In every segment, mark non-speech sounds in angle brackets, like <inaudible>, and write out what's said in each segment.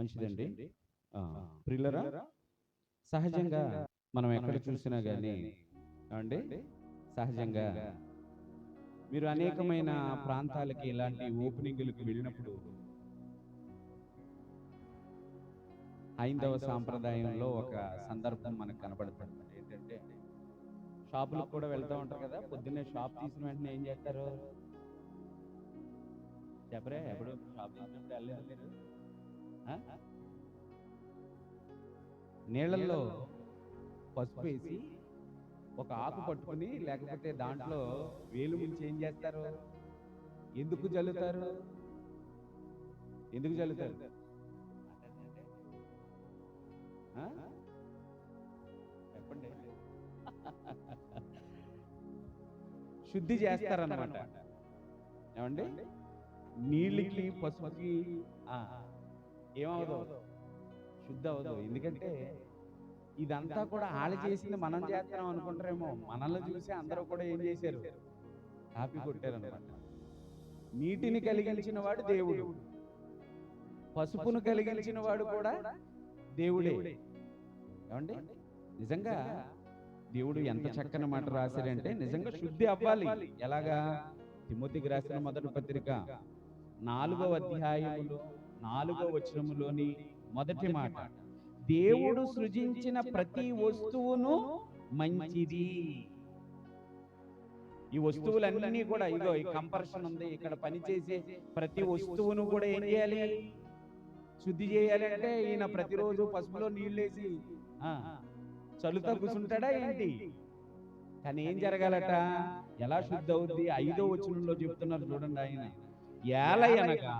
మంచిదండి ఆ, ప్రియులరా సహజంగా మనం ఎక్కడ చూసినా కానీ అండి సహజంగా మీరు అనేకమైన ప్రాంతాలకి ఇలాంటి ఓపెనింగ్లకు వెళ్ళినప్పుడు హైందవ సాంప్రదాయంలో ఒక సందర్భం మనకు కనబడుతుంది. ఏంటంటే షాపులకు కూడా వెళ్తూ ఉంటారు కదా పొద్దున్నే షాప్ తీసిన వెంటనే ఏం చేస్తారు? చెప్పరే ఎప్పుడు షాప్ తీసినప్పుడు వెళ్ళలేదు? నీళ్ళల్లో పసుపు వేసి ఒక ఆకు పట్టుకొని లేకపోతే దాంట్లో వేలు ముంచి ఏం చేస్తారు? ఎందుకు జల్లుతారు? ఎందుకు జల్లుతారు? చెప్పండి. <laughs> శుద్ధి చేస్తారన్నమాట. ఏమండి? నీళ్ళకి పసుపుకి ఆ, ఏమవదు శుద్ధి అవ్వదు ఎందుకంటే ఇదంతా కూడా ఆళ్ళ చేసింది మనం చేస్తున్నాం అనుకుంటారేమో. మనల్ని చూసి అందరూ కూడా ఏం చేశారు? కాపీ కొట్టారన్నమాట. నీటిని కలిగించిన వాడు దేవుడు. పసుపును కలిగించిన వాడు కూడా దేవుడే. ఏమండి? నిజంగా దేవుడు ఎంత చక్కని మాట రాశాడంటే నిజంగా శుద్ధి అవ్వాలి. ఎలాగా? తిమోతికి రాసిన మొదటి పత్రిక నాలుగవ అధ్యాయములో. నాలుగవ వచనములోని మొదటి మాట. దేవుడు సృజించిన ప్రతి వస్తువును మంచిది. ఈ వస్తువులన్నీ కూడా ఇగో ఈ కంపర్షన్ ఉంది. ఇక్కడ పనిచేసే ప్రతి వస్తువును కూడా ఏం చేయాలి? శుద్ధి చేయాలి అంటే ఈయన ప్రతిరోజు పసుపులో నీళ్ళేసి ఆ, చల్లుతా కూర్చుంటాడా ఏంటి? కానీ ఏం జరగాలట? ఎలా శుద్ధి అవుద్ది ఐదో వచనంలో చెప్తున్నారు చూడండి ఆయన. ఏలయనగా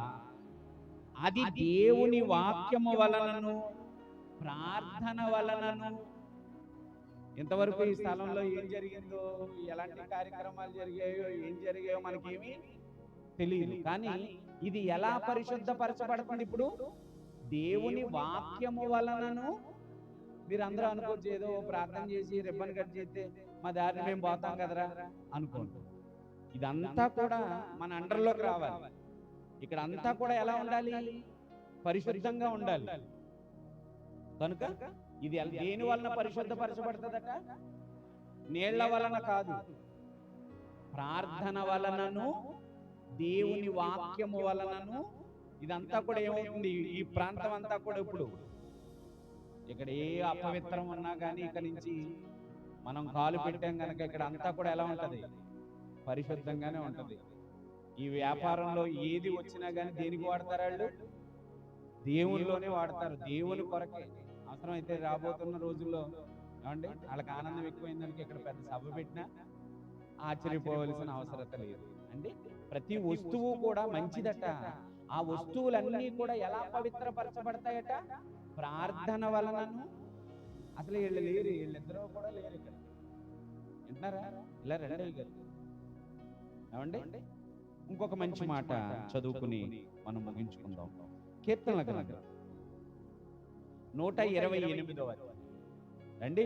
అది దేవుని వాక్యము వలనను ప్రార్థన వలనను. ఇంతవరకు ఈ స్థలంలో ఏం జరిగిందో ఎలాంటి కార్యక్రమాలు జరిగాయో ఏం జరిగాయో మనకేమీ తెలియదు కానీ ఇది ఎలా పరిశుద్ధపరచబడుతుంది ఇప్పుడు? దేవుని వాక్యము వలనను మీరు అందరూ అనుకోవచ్చు ఏదో ప్రార్థన చేసి రిబ్బన్ కట్ చేస్తే మా దారిని మేము పోతాం కదరా అనుకోండి. ఇదంతా కూడా మన అండర్లోకి రావాలి. ఇక్కడ అంతా కూడా ఎలా ఉండాలి? పరిశుద్ధంగా ఉండాలి. కనుక ఇది దేని వలన పరిశుద్ధపరచబడుతుందట? నీళ్ళ వలన కాదు. ప్రార్థన వలనను దేవుని వాక్యము వలనను ఇదంతా కూడా ఏమవుతుంది ఈ ప్రాంతం అంతా కూడా ఇప్పుడు. ఇక్కడ ఏ అపవిత్రం ఉన్నా కానీ ఇక్కడ నుంచి మనం కాలు పెట్టాం కనుక ఇక్కడ అంతా కూడా ఎలా ఉంటది? పరిశుద్ధంగానే ఉంటది. ఈ వ్యాపారంలో ఏది వచ్చినా కానీ దేనికి వాడతారు వాళ్ళు? దేవునిలోనే వాడతారు. దేవుని కొరకే. అవసరమైతే రాబోతున్న రోజుల్లో ఏమండి? వాళ్ళకి ఆనందం ఎక్కువైందానికి ఇక్కడ పెద్ద సభ పెట్టినా ఆశ్చర్యపోవలసిన అవసరత లేదు. అంటే ప్రతి వస్తువు కూడా మంచిదట. ఆ వస్తువులన్నీ కూడా ఎలా పవిత్రపరచబడతాయట? ప్రార్థన వలనను. అసలు వీళ్ళు లేరు. వీళ్ళిద్దరూ కూడా లేరు ఇక్కడ. వింటున్నారా? ఇలా రెండు ఏమండి? ఇంకొక మంచి మాట చదువుకుని మనం ముగించుకుందాం. కీర్తనల గ్రంథం. నూట ఇరవై ఎనిమిదవ రండి.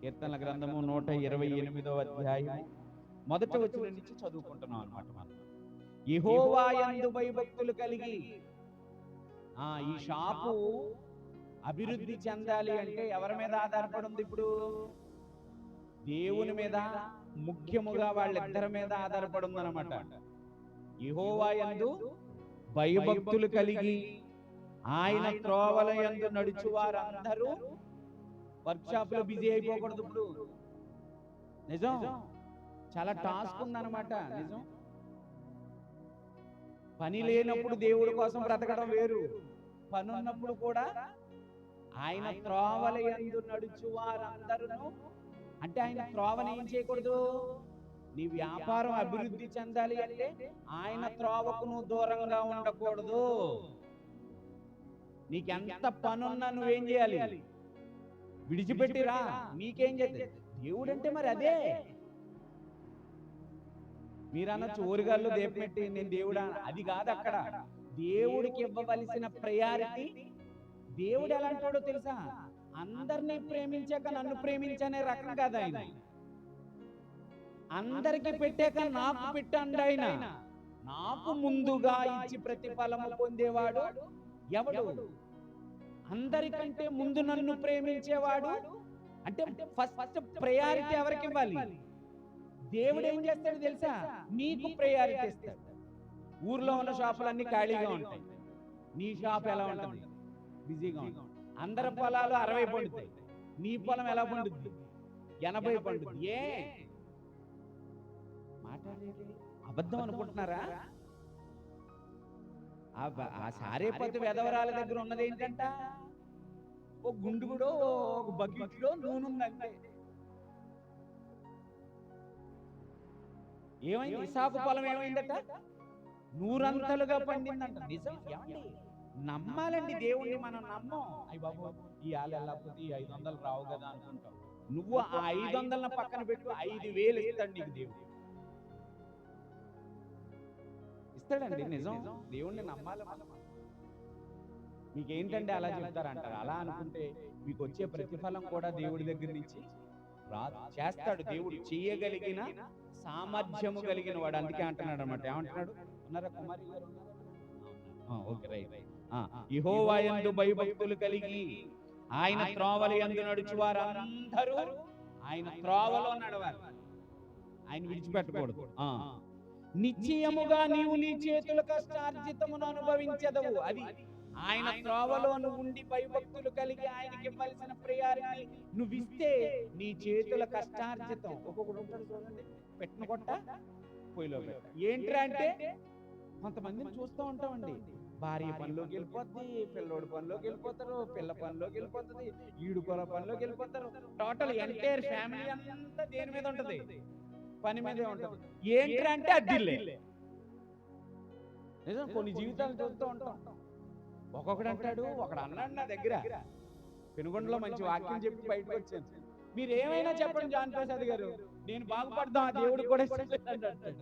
కీర్తనల గ్రంథము నూట ఇరవై ఎనిమిదవ అధ్యాయం మొదట వచ్చిన నుంచి చదువుకుంటున్నాం అనమాట మనం. యెహోవా యందు భయభక్తులు కలిగి ఆ ఈ షాపు అభివృద్ధి చెందాలి అంటే ఎవరి మీద ఆధారపడి ఉంది ఇప్పుడు? దేవుని మీద ముఖ్యముగా వాళ్ళిద్దరి మీద ఆధారపడి ఉందన్నమాట యెహోవా యందు భయభక్తులు కలిగి ఆయన త్రోవల యందు నడుచు వారందరూ వర్క్ షాప్లో బిజీ అయిపోకూడదు ఇప్పుడు. నిజం. చాలా టాస్క్ ఉందన్నమాట. నిజం. పని లేనప్పుడు దేవుడి కోసం బ్రతకడం వేరు. పని ఉన్నప్పుడు కూడా ఆయన త్రోవల యందు నడుచు వారందరూ అంటే ఆయన త్రోవని ఏం చేయకూడదు? నీ వ్యాపారం అభివృద్ధి చెందాలి అంటే ఆయన త్రోవకు నువ్వు దూరంగా ఉండకూడదు. నీకెంత పనున్నా నువ్వేం చేయాలి? విడిచిపెట్టిరా నీకేం చేయాలి దేవుడు అంటే మరి అదే. మీరన్న చోరుగాళ్ళు దేపెట్టి నేను దేవుడా? అది కాదు అక్కడ. దేవుడికి ఇవ్వవలసిన ప్రయారిటీ దేవుడు ఎలాంటాడో తెలుసా? అందరినీ ప్రేమించాక నన్ను ప్రేమించనే రకం కాదు ఆయన. అందరికి పెట్టాక నాకు పెట్టండి ఆయన. నాకు ముందుగా ఇచ్చి ప్రతిఫలము పొందేవాడు ఎవడు? అందరికంటే ముందు నన్ను ప్రేమించేవాడు అంటే ఫస్ట్ ప్రయారిటీ ఎవరికి ఇవ్వాలి? దేవుడు ఏం చేస్తాడు తెలుసా? నీకు ప్రయారిటీ ఇస్తాడు. ఊర్లో ఉన్న షాపులన్నీ ఖాళీగా ఉంటాయి. నీ షాప్ ఎలా ఉంటుంది? బిజీగా ఉంటుంది. అందరి పొలాలు అరవై పండుతాయి. నీ పొలం ఎలా పండుద్ది? ఎనభై పండుద్ది. ఏ? మాట్లాడేది? అబద్ధం అనుకుంటున్నారా? ఆ సారేపతి వెధవరాల దగ్గర ఉన్నది ఏంటంట ఒక గుండుగుడో ఒక బకెట్లో నూనె ఉందంటే. ఏమైంది? ఇసాకు పొలం ఏమైందట? నూరంతలుగా పండిందంట. నిజం? ఏమండి? నమ్మాలండి దేవుణ్ణి మనం నమ్మం. అయ్యి బాబు ఈ ఆలు వెళ్ళకపోతే ఈ ఐదు వందలు రావు కదా అనుకుంటాం. నువ్వు ఆ ఐదు వందల పక్కన పెట్టు ఐదు వేలు ఇస్తాడు నీకు దేవుడు. ఇస్తాడండి నిజం. దేవుణ్ణి నమ్మాలి మనం. మీకేంటంటే అలా చెప్తారంటారు? అలా అనుకుంటే మీకు వచ్చే ప్రతిఫలం కూడా దేవుడి దగ్గర నుంచి రాదు చేస్తాడు దేవుడు. చేయగలిగిన సామర్థ్యము కలిగిన వాడు. అందుకే అంటున్నాడు అనమాట ఏమంటున్నాడు? ఉన్నారా కుమారి గారు? Okay right. ఇహోవాయందు భయభక్తులు కలిగి ఆయన త్రోవలు ఎందు నడుచు వారందరూ ఆయన త్రోవలో నడవాలి. ఆయన విడిచిపెట్టకూడదు. నిశ్చయముగా నీవు నీ చేతుల కష్టార్జితమును అనుభవించదవు. అది ఆయన త్రోవలో ఉండి భయభక్తులు కలిగి ఆయనకి ఇవ్వాల్సిన ప్రియారిటీ నువ్వు ఇస్తే నీ చేతుల కష్టార్జితం ఒక్కొక్కడు ఉంటాడు చూడండి. పెట్టిన కొట్ట పొయ్యిలో ఏంట్రా అంటే కొంతమందిని చూస్తూ ఉంటామండి. భార్య పనిలోకి వెళ్ళిపోద్ది పిల్లోడి పనిలోకి వెళ్ళిపోతారు పిల్ల పనిలోకి వెళ్ళిపోతుంది ఈడుకోల పనిలోకి వెళ్ళిపోతారు టోటల్ ఎంటైర్ ఫ్యామిలీ అంతా దేని మీద ఉంటది? పని మీదే ఉంటది. ఏంట్రా అంటే అడ్డిల్లే. నిజం కొన్ని జీవితాలు చూస్తూ ఉంటాం. ఒక్కొక్కడు అంటాడు ఒకడు అన్నాడు నా దగ్గర. పెనుగొండలో మంచి వాక్యం చెప్పి బయటకు వచ్చాను. మీరు ఏమైనా చెప్పండి జాన్ ప్రసాద్ గారు. నేను బాగుపడదాం ఆ దేవుడు కూడా అంటాడు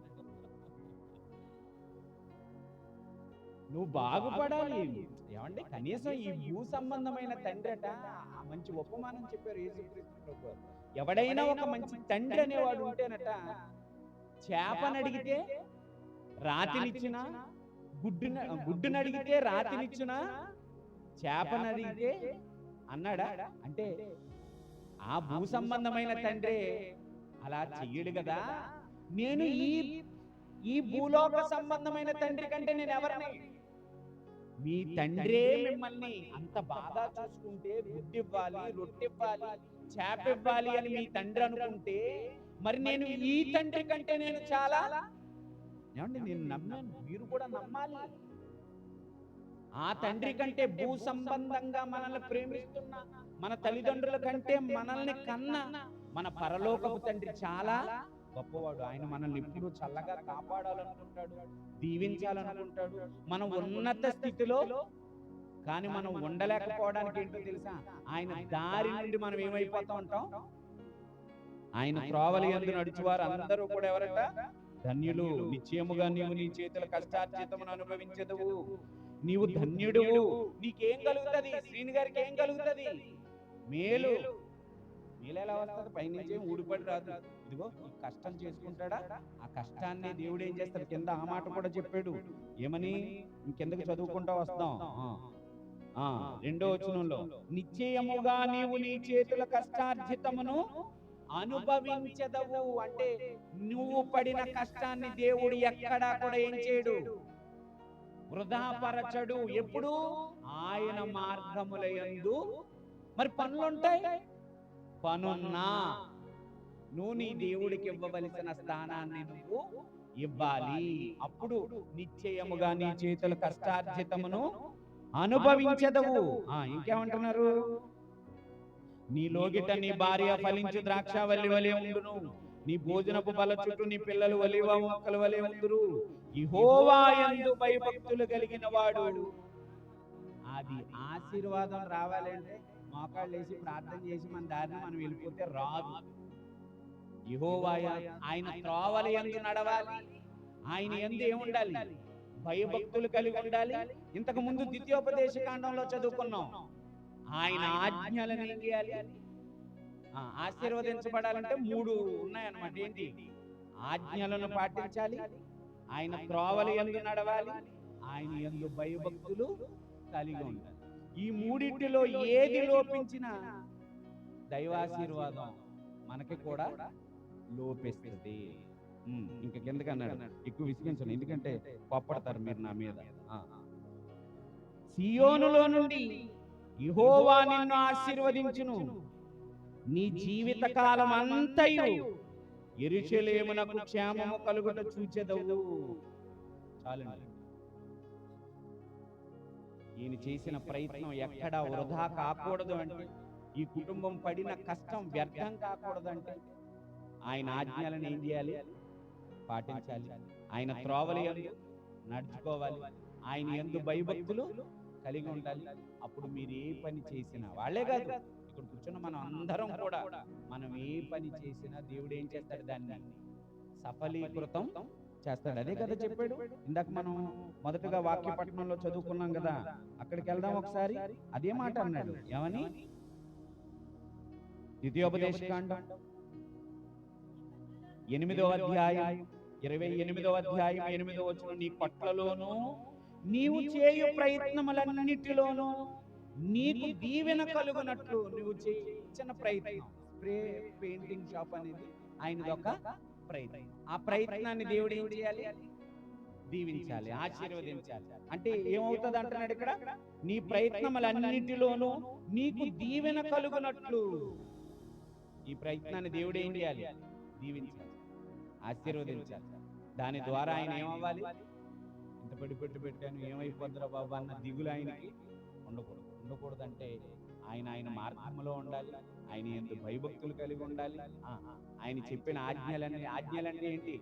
నువ్వు బాగుపడాలి. ఏమండి? కనీసం ఈ భూ సంబంధమైన తండ్రి అట? మంచి ఉపమానం చెప్పారు యేసుక్రీస్తు ఎవడైనా ఒక మంచి తండ్రి అనేవాడు ఉంటేనట చేపను అడిగితే రాతినిచ్చిన గుడ్డున గుడ్డును అడిగితే రాతినిచ్చిన చేపను అడిగితే అన్నాడా? అంటే ఆ భూ సంబంధమైన తండ్రి అలా చెయ్యడు కదా. నేను ఈ ఈ భూలోక సంబంధమైన తండ్రి కంటే నేను ఎవరిని మీ తండ్రే మిమ్మల్ని అంత బాగా చూసుకుంటే గుడ్డి ఇవ్వాలి రొట్టె ఇవ్వాలి చేప ఇవ్వాలి అని మీ తండ్రి అనుకుంటే మరి నేను ఈ తండ్రి కంటే నేను చాలా ఏమండి నేను నమ్మాను. మీరు కూడా నమ్మాలి. ఆ తండ్రి కంటే భూ సంబంధంగా మనల్ని ప్రేమిస్తున్న మన తల్లిదండ్రుల కంటే మనల్ని కన్న మన పరలోకపు తండ్రి చాలా గొప్పవాడు. ఆయన మనల్ని ఎప్పుడు చల్లగా కాపాడాలనుకుంటాడు దీవించాలనుకుంటాడు. మనం ఉన్నత స్థితిలో కానీ మనం ఉండలేకపోవడానికి ఏంటో తెలుసా? ఆయన దారి నుండి మనం ఏమైపోతా ఉంటాం? ఆయన త్రోవలి ఎందు నడిచేవారు అందరూ కూడా ఎవరట? ధన్యులు. నిశ్చయముగా నీవు నీ చేతుల కష్టార్జితమును అనుభవించదువు. నీవు ధన్యుడువు. నీకేం కలుగుతది? శ్రీని గారికి ఏం కలుగుతది? మేలు. మేలు. ఎలా వస్తుంది? పైనుంచి ఊడిపడి రాదు. ఇదిగో ఈ కష్టం చేసుకుంటాడా? ఆ కష్టాన్ని దేవుడు ఏం చేస్తాడు? కింద ఆ మాట కూడా చెప్పాడు. ఏమని? ఇంకెందుకు చదువుకుంటా వస్తాం ఆ. రెండో వచనంలో నిశ్చయముగా నీవు నీ చేతుల కష్టార్జితమును అనుభవించదవు. అంటే నువ్వు పడిన కష్టాన్ని దేవుడు ఎక్కడా కూడా ఏం చేయడు. వృధాపరచడు. ఎప్పుడు? ఆయన మార్గములయందు మరి పనులుంటాయి? పనున్నా. నువ్వు నీ దేవుడికి ఇవ్వవలసిన స్థానాన్ని నువ్వు ఇవ్వాలి. అప్పుడు నిశ్చయముగా నీ చేతుల కష్టార్జితమును అనుభవించదవు. ఆ ఇంకేమంటున్నారు? నీ లోగిట నీ భార్య ఫలించు ద్రాక్షవల్లి వలె ఉండును. నీ భోజనపు బల చుట్టూ నీ పిల్లలు వలివ మొక్కలు వలె ఉందురు. ఇహోవా ఎందు భయభక్తులు కలిగిన వాడు. అది ఆశీర్వాదం రావాలంటే మోకాళ్ళు వేసి ప్రార్థన చేసి మన దారిని మనం వెళ్ళిపోతే రాదు. యెహోవాయ ఆయన త్రోవల యందు నడవాలి. ఆయన యందు ఏముండాలి? భయభక్తులు కలిగి ఉండాలి. ఇంతకు ముందు ద్వితీయోపదేశ కాండంలో చదువుకున్నాం. ఆయన ఆజ్ఞలను ఏం చేయాలి ఆశీర్వదించబడాలంటే మూడు ఉన్నాయన్నమాట. ఏంటి? ఆజ్ఞలను పాటించాలి. ఆయన త్రోవలు ఎందు నడవాలి. ఆయన ఎందు భయభక్తులు కలిగి ఉండాలి. ఈ మూడింటిలో ఏది లోపించినా దైవాశీర్వాదం మనకి కూడా లోపిస్తుంది. ఇంక కిందకి అన్నాడు. ఎక్కువ విసిగించను ఎందుకంటే కోప్పడతారు మీరు నా మీద. సియోనులో నుండి యెహోవా నిన్ను ఆశీర్వదించును. నీ జీవిత కాలం అంతయు ఎరుషలేమునకు క్షేమము కలుగుట చూచెదవు. చాలండి. ఈయన చేసిన ప్రయత్నం ఎక్కడా వృధా కాకూడదు అంటే ఈ కుటుంబం పడిన కష్టం వ్యర్థం కాకూడదు అంటే ఆయన ఆజ్ఞలను ఏం చేయాలి? పాటించాలి. ఆయన త్రోవలు నడుచుకోవాలి. ఆయన ఎందు భయభక్తులు కలిగి ఉండాలి. అప్పుడు మీరు ఏ పని చేసినా వాళ్ళే కాదు. ఇక్కడ కూర్చున్న మనం అందరం కూడా మనం ఏ పని చేసినా దేవుడు ఏం చేస్తాడు దాన్ని? సఫలీకృతం చేస్తాడు. అదే కదా చెప్పాడు. ఇందాక మనం మొదటగా వాక్యపట్నంలో చదువుకున్నాం కదా అక్కడికి వెళ్దాం ఒకసారి అదే మాట అన్నాడు. ఏమని? ద్వితీయోపదేశ కాండం. ఎనిమిదవ అధ్యాయం ఇరవై ఎనిమిదవ అధ్యాయం ఎనిమిదవ వచ్చిన నీ కొట్లలోను నీవు చేయు ప్రయత్నములన్నిటిలోనూ నీకు దీవెన కలుగునట్లు నువ్వు చేయించిన ప్రయత్నం. స్ప్రే పెయింటింగ్ షాప్ అనేది ఆయనది ఒక ప్రయత్నం. ఆ ప్రయత్నాన్ని దేవుడు ఏం చేయాలి? దీవించాలి ఆశీర్వదించాలి. అంటే ఏమవుతుంది అంటున్నాడు ఇక్కడ? నీ ప్రయత్నములన్నిటిలోనూ నీకు దీవెన కలుగునట్లు. ఈ ప్రయత్నాన్ని దేవుడు ఏం చేయాలి? దీవించాలి. ఆశీర్వదించాలి. దాని ద్వారా ఆయన ఏమవ్వాలి? ఇంత పెట్టి పెట్టి పెట్టాను ఏమైపోద్దిరా బాబా అన్న దిగులు ఆయనకి ఉండకూడదు. ఉండకూడదు అంటే ఆయన ఆయన మార్గంలో ఉండాలి. ఆయన ఎంత భయభక్తులు కలిగి ఉండాలి. ఆయన చెప్పిన ఆజ్ఞలన్నీ ఆజ్ఞలన్నీ ఏంటి?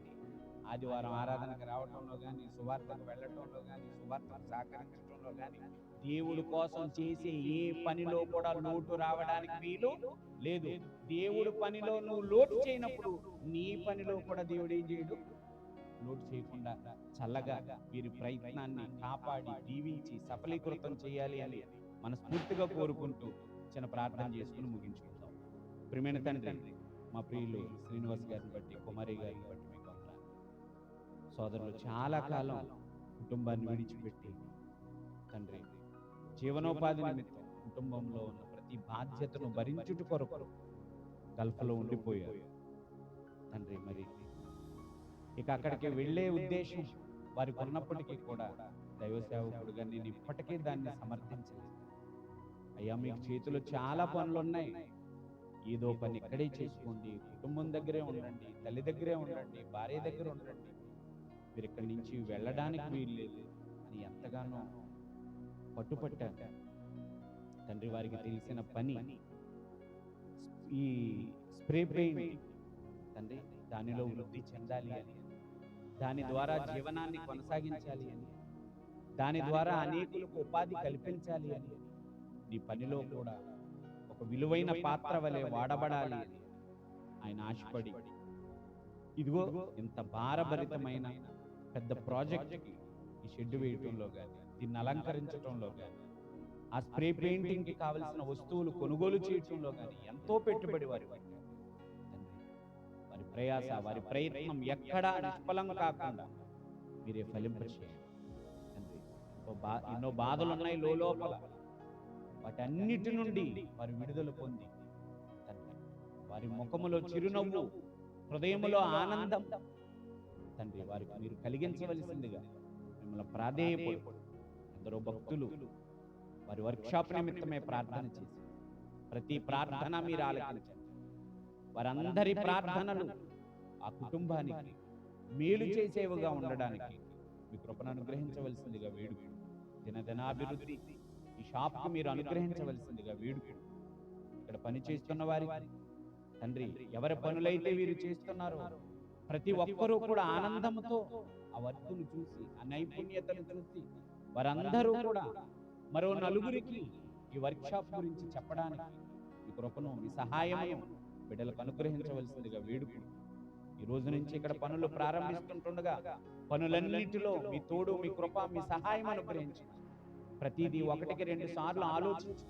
ఆదివారం ఆరాధనకు రావటంలో కానీ సువార్తకు వెళ్ళటంలో కానీ సువార్తకు సహకరించడంలో కానీ దేవుడి కోసం చేసే ఏ పనిలో కూడా లోటు రావడానికి వీలు లేదు. దేవుడి పనిలో నువ్వు లోటు చేయనప్పుడు నీ పనిలో కూడా దేవుడు ఏం చేయడు? లోటు చేయకుండా చల్లగా వీరి ప్రయత్నాన్ని కాపాడి దీవించి సఫలీకృతం చేయాలి అని మనస్ఫూర్తిగా కోరుకుంటూ చిన్న ప్రార్థన చేసుకుని ముగించుకుంటాం ప్రియమైన తండ్రి మా ప్రియులు శ్రీనివాస్ గారిని బట్టి కుమారి గారిని బట్టి. సోదరులు చాలా కాలం కుటుంబాన్ని విడిచిపెట్టి తండ్రి జీవనోపాధి నిమిత్తం కుటుంబంలో ఉన్న ప్రతి బాధ్యతను భరించుట కొరకు గల్ఫ్లో ఉండిపోయారు. తండ్రి మరి ఇక అక్కడికి వెళ్ళే ఉద్దేశం వారికి ఉన్నప్పటికీ కూడా దైవ సేవకుడుగా నేను ఇప్పటికీ దాన్ని సమర్థించలేదు. అయ్యా మీకు చేతిలో చాలా పనులు ఉన్నాయి. ఏదో పని ఇక్కడే చేసుకోండి కుటుంబం దగ్గరే ఉండండి తల్లి దగ్గరే ఉండండి భార్య దగ్గర ఉండండి మీరు ఇక్కడి నుంచి వెళ్ళడానికి వీల్లేదు అని ఎంతగానో పట్టుపట్టారు తండ్రి వారికి తెలిసిన పని ఈ స్ప్రే పెయింట్ తండ్రి దానిలో వృద్ధి చెందాలి అని దాని ద్వారా జీవనాన్ని కొనసాగించాలి అని దాని ద్వారా అనేకులకు ఉపాధి కల్పించాలి అని నీ పనిలో కూడా ఒక విలువైన పాత్ర వలె వాడబడాలి అని ఆయన ఆశపడి ఇదిగో ఇంత భారభరితమైన పెద్ద ప్రాజెక్ట్కి ఈ షెడ్ వేయటంలో కానీ దీన్ని అలంకరించటంలో కానీ ఆ స్ప్రే పెయింటింగ్కి కావలసిన వస్తువులు కొనుగోలు చేయటంలో కానీ ఎంతో పెట్టుబడి వారి వారి ప్రయాస వారి ప్రయత్నం ఎక్కడా నిష్ఫలం కాకుండా మీరే ఫలింపచేయండి. ఎన్నో బాధలు ఉన్నాయి లోపల. వాటన్నిటి నుండి వారి విడుదల పొంది వారి ముఖములో చిరునవ్వు హృదయములో ఆనందం తండ్రి వారికి మీరు కలిగించవలసిందిగా మిమ్మల్ని ప్రాధేయపడు. ఎందరో భక్తులు వారి వర్క్షాప్ నిమిత్తమే ప్రార్థన చేసి ప్రతి ప్రార్థన మీరు ఆలకించండి. వారందరి ప్రార్థనలు ఆ కుటుంబానికి మేలు చేసేవిగా ఉండడానికి మీ కృపను అనుగ్రహించవలసిందిగా వేడుకు దినదినాభివృద్ధి ఈ షాప్కి మీరు అనుగ్రహించవలసిందిగా వేడుకు ఇక్కడ పని చేస్తున్న వారికి తండ్రి ఎవరి పనులైతే వీరు చేస్తున్నారో ప్రతి ఒక్కరూ కూడా ఆనందంతో ఆ వర్కును చూసి ఆ నైపుణ్యతను చూసి వారందరూ కూడా మరో నలుగురికి ఈ వర్క్షాప్ గురించి చెప్పడానికి మీ కృపను మీ సహాయము బిడ్డలకు అనుగ్రహించవలసిందిగా వేడుకు ఈ రోజు నుంచి ఇక్కడ పనులు ప్రారంభిస్తుంటుండగా పనులన్నిటిలో మీ తోడు మీ కృప మీ సహాయం అనుగ్రహించి ప్రతిదీ ఒకటికి రెండు సార్లు ఆలోచించి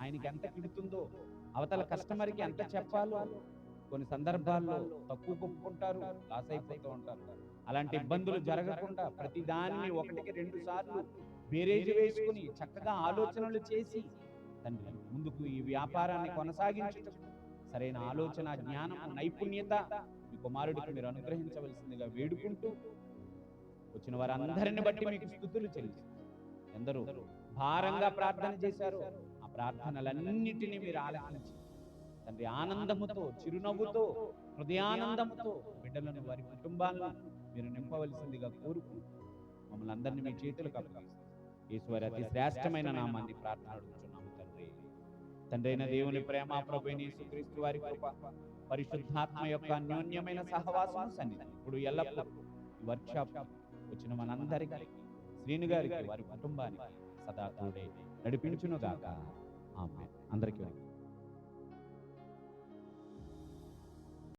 ఆయనకి ఎంత కిడుతుందో అవతల కస్టమర్కి ఎంత చెప్పాలో కొన్ని సందర్భాల్లో తక్కువ కొప్పుకుంటారు లాస్ అయిపోతూ ఉంటారు. అలాంటి ఇబ్బందులు జరగకుండా ప్రతి దానిని ఒకటికి రెండు సార్లు బేరేజ్ వేసుకుని చక్కగా ఆలోచనలు చేసి తండ్రి ముందుకు ఈ వ్యాపారాన్ని కొనసాగించుటకు సరైన ఆలోచన జ్ఞానం నైపుణ్యత మీ కుమారుడికి మీరు అనుగ్రహించవలసిందిగా వేడుకుంటూ వచ్చిన వారందరిని బట్టి మీకు స్థుతులు చెల్లిస్తారు ఎందరూ భారంగా ప్రార్థన చేశారు ఆ ప్రార్థనలన్నిటినీ మీరు ఆలకించి తండ్రి ఆనందముతో చిరునవ్వుతో హృదయానందముతో బిడ్డలను వారి కుటుంబాలను మీరు నింపవలసిందిగా కోరుకుంటూ మమ్మల్ని అందరినీ మీ చేతులకు అప్పగిస్తారు ఈశ్వరి అతి శ్రేష్టమైన నామాన్ని ప్రార్థన అడుగుతున్నాము తండ్రి. తండ్రి అయిన దేవుని ప్రేమ ప్రభు యేసుక్రీస్తు వారి కృప పరిశుద్ధాత్మ యొక్క అన్యోన్యమైన సహవాసం సన్నిధి ఇప్పుడు ఎల్లప్పుడూ వర్క్షాప్ వచ్చిన మనందరికీ శ్రీను గారికి వారి కుటుంబానికి సదా తోడే నడిపించును గాక ఆమె అందరికీ